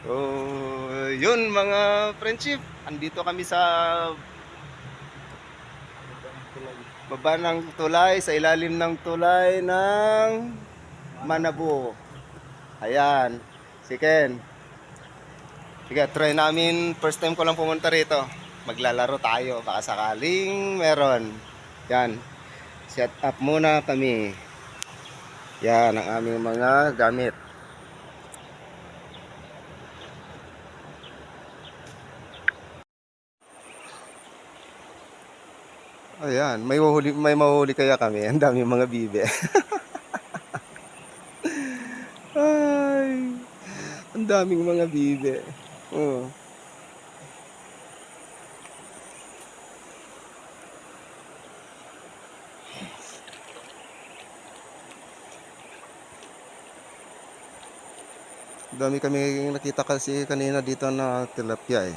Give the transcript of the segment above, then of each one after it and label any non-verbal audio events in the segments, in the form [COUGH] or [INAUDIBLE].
So, yun mga friendship. Andito kami sa baba ng tulay, sa ilalim ng tulay ng Manabu. Ayan, si Ken. Sige, try namin. First time ko lang pumunta rito. Maglalaro tayo. Baka sakaling meron. Yan. Set up muna kami. Yan ang aming mga gamit. Ayan, may mahuli, may mahuli kaya kami. Ang dami mga bibe. Ay, ang daming mga bibe. Oh. Dami kami nakita kasi kanina dito na tilapia eh.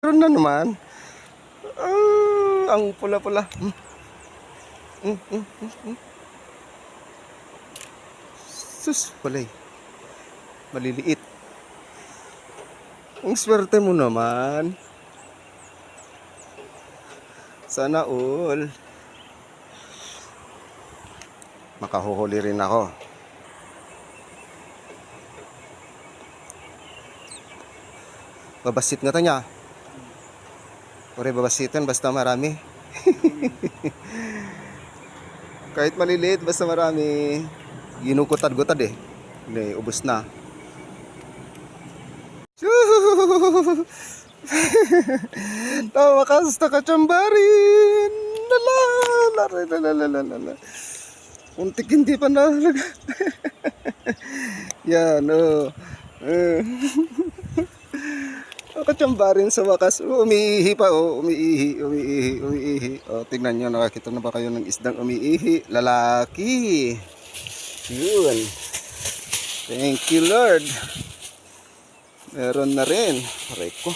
Meron na naman. Ang pula-pula. Hmm. Hmm, hmm, hmm, hmm. Sus, palay. Maliliit. Ang swerte mo naman. Sana all. Makahuhuli rin ako. Babasit nga ta niya. Ore babasitan basta marami. [LAUGHS] Kahit maliliit basta marami. Ginukutad-gutad eh. Hindi, ubos na. [LAUGHS] Tawakas na kachambarin. Lala, lala, lala, lala, lala. Untik hindi pa na. [LAUGHS] Yan, oh. Eh. Nakachambarin sa wakas. Umiihi pa, oh. Umiihi, umiihi, umiihi. Oh, tingnan nyo, nakakita na ba kayo ng isdang umiihi? Lalaki. Yun. Thank you, Lord. Meron na rin. Aray ko.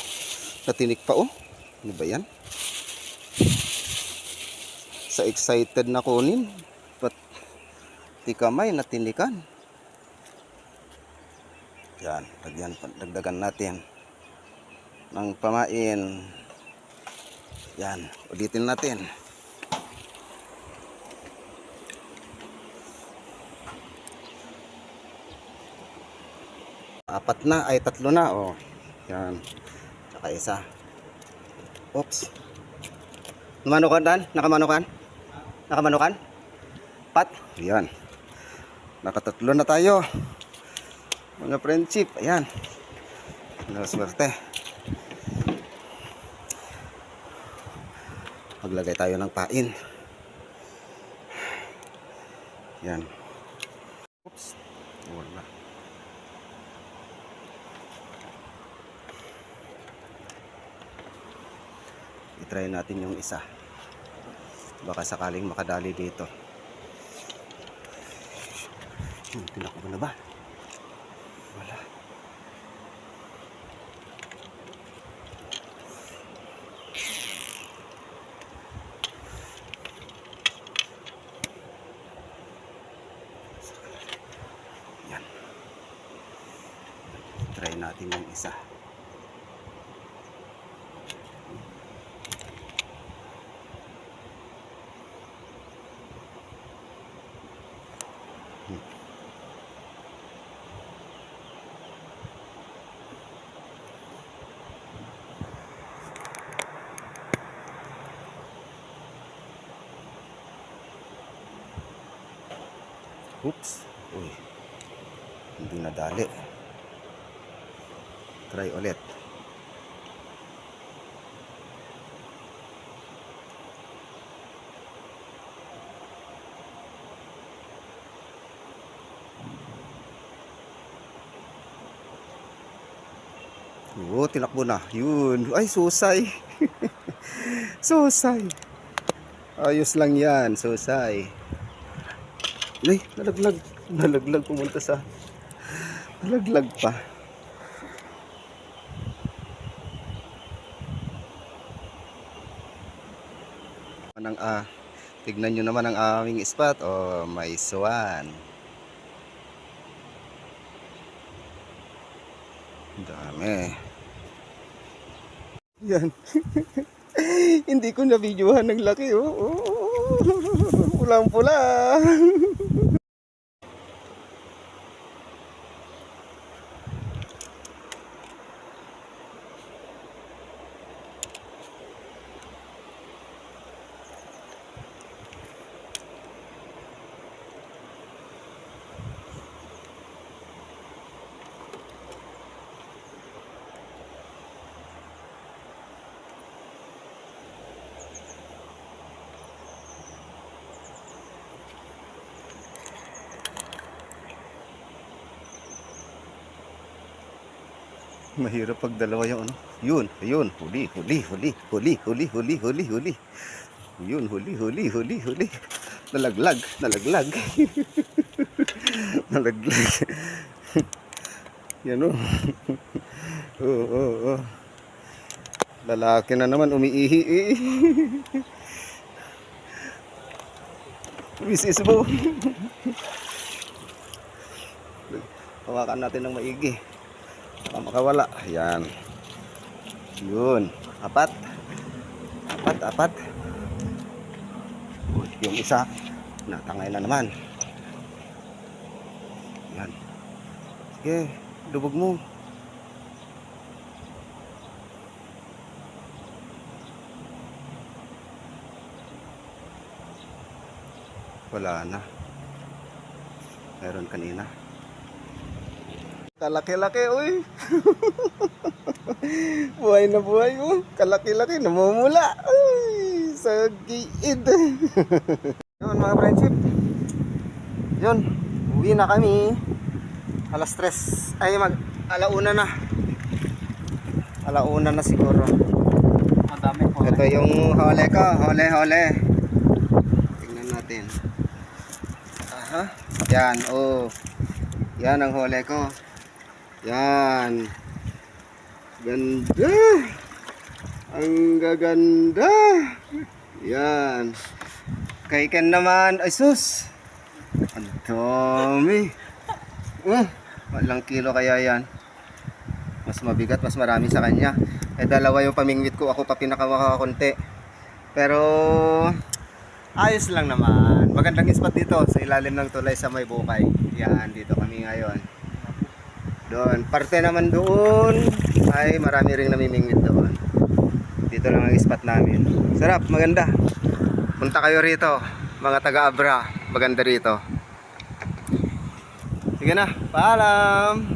Natinik pa, oh. Ano ba yan? Sa excited na kunin. But, di kamay, natinikan. Yan, lagyan, dagdagan natin ng pamain. Yan, ulitin natin. Apat na, ay tatlo na, oh. Yan. Tsaka isa. Oops. Namanukan, Dan? Nakamanukan? Nakamanukan? Pat? Yan. Nakatatlo na tayo. Mga friendship, ayan. Ano Maglagay tayo ng pain. Yan. Oops. Wala. I-try natin yung isa. Baka sakaling makadali dito. Hmm, tinakbo na ba? Try natin yung isa. Oops. Uy. Hindi nadali. Try ulit. Oo, tinakbo na. Yun. Ay, susay. [LAUGHS] susay. Ayos lang yan, susay. Ay, nalaglag. Nalaglag pumunta sa... Nalaglag pa. ng uh, tignan nyo naman ang aming spot. O oh, may swan dami. Yan. [LAUGHS] Hindi ko na videohan ng laki oh, oh. oh, oh, oh. pulang pula [LAUGHS] Mahirap pag dalawa yung ano. Yun, ayun. Huli, huli, huli, huli, huli, huli, huli, huli. Yun, huli, huli, huli, huli. Nalaglag, nalaglag. [LAUGHS] nalaglag. [LAUGHS] Yan o. Oo, oo, oo. Lalaki na naman, umiihi. eh. [LAUGHS] Misis mo. Hawakan natin ng maigi. Baka makawala. Ayan. Yun. Apat. Apat, apat. Yung isa, natangay na naman. Yan. Sige, lubog mo. Wala na. Meron kanina. Kalaki-laki, uy. [LAUGHS] buhay na buhay, oh. Kalaki-laki, namumula. Ay, sa giid. [LAUGHS] Yun, mga friendship. Yun, uwi na kami. Alas tres. Ay, mag, alauna na. Alauna na siguro. Madami po. Ito yung hole ko. Hole, hole. Tingnan natin. Aha. Yan, oh. Yan ang hole ko. Yan. Ganda. Ang gaganda. Yan. Kay Ken naman, ay sus. Ang dami. Uh, walang kilo kaya yan. Mas mabigat, mas marami sa kanya. Eh dalawa yung pamingwit ko, ako pa pinakamakonti. Pero ayos lang naman. Magandang spot dito sa ilalim ng tulay sa may bukay. Yan, dito kami ngayon. Doon, parte naman doon ay marami ring namimingwit doon. Dito lang ang spot namin. Sarap, maganda. Punta kayo rito, mga taga-Abra. Maganda rito. Sige na, paalam!